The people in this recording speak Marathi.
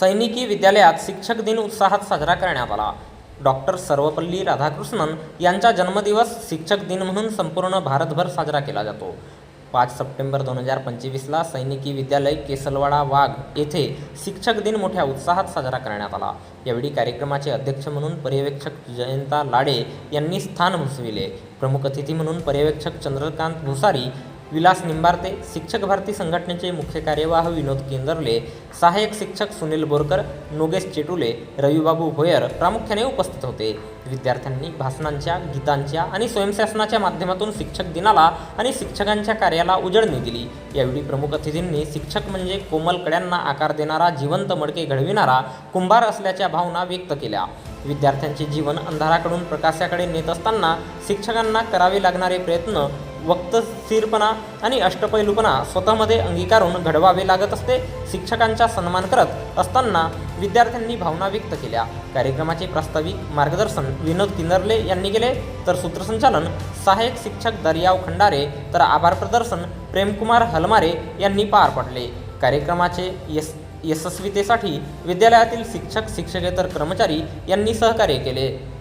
सैनिकी विद्यालयात शिक्षक दिन उत्साहात साजरा करण्यात आला. डॉक्टर सर्वपल्ली राधाकृष्णन यांचा जन्मदिवस शिक्षक दिन म्हणून संपूर्ण भारतभर साजरा केला जातो. पाच सप्टेंबर दोन हजार पंचवीसला सैनिकी विद्यालय केसलवाडा वाघ येथे शिक्षक दिन मोठ्या उत्साहात साजरा करण्यात आला. यावेळी कार्यक्रमाचे अध्यक्ष म्हणून पर्यवेक्षक जयंता लाडे यांनी स्थान भूषविले प्रमुख अतिथी म्हणून पर्यवेक्षक चंद्रकांत भुसारी विलास निंबारते शिक्षक भारती संघटनेचे मुख्य कार्यवाह विनोद केंदरले सहाय्यक शिक्षक सुनील बोरकर नोगेश चेटुले रविबाबू भोयर प्रामुख्याने उपस्थित होते. विद्यार्थ्यांनी भाषणांच्या गीतांच्या आणि स्वयंशासनाच्या माध्यमातून शिक्षक दिनाला आणि शिक्षकांच्या कार्याला उजळणी दिली. यावेळी प्रमुख अतिथींनी शिक्षक म्हणजे कोमल कड्यांना आकार देणारा जिवंत मडके घडविणारा कुंभार असल्याच्या भावना व्यक्त केल्या. विद्यार्थ्यांचे जीवन अंधाराकडून प्रकाशाकडे नेत असताना शिक्षकांना करावे लागणारे प्रयत्न वक्तशीरपणा आणि अष्टपैलूपणा स्वतःमध्ये अंगीकारून घडवावे लागत असते शिक्षकांचा सन्मान करत असताना विद्यार्थ्यांनी भावना व्यक्त केल्या. कार्यक्रमाचे प्रास्ताविक मार्गदर्शन विनोद किंदर्ले यांनी केले. तर सूत्रसंचालन सहाय्यक शिक्षक दर्याव खंडारे तर आभार प्रदर्शन प्रेमकुमार हलमारे यांनी पार पडले. कार्यक्रमाचे यश यशस्वीतेसाठी विद्यालयातील शिक्षक शिक्षकेतर कर्मचारी यांनी सहकार्य केले.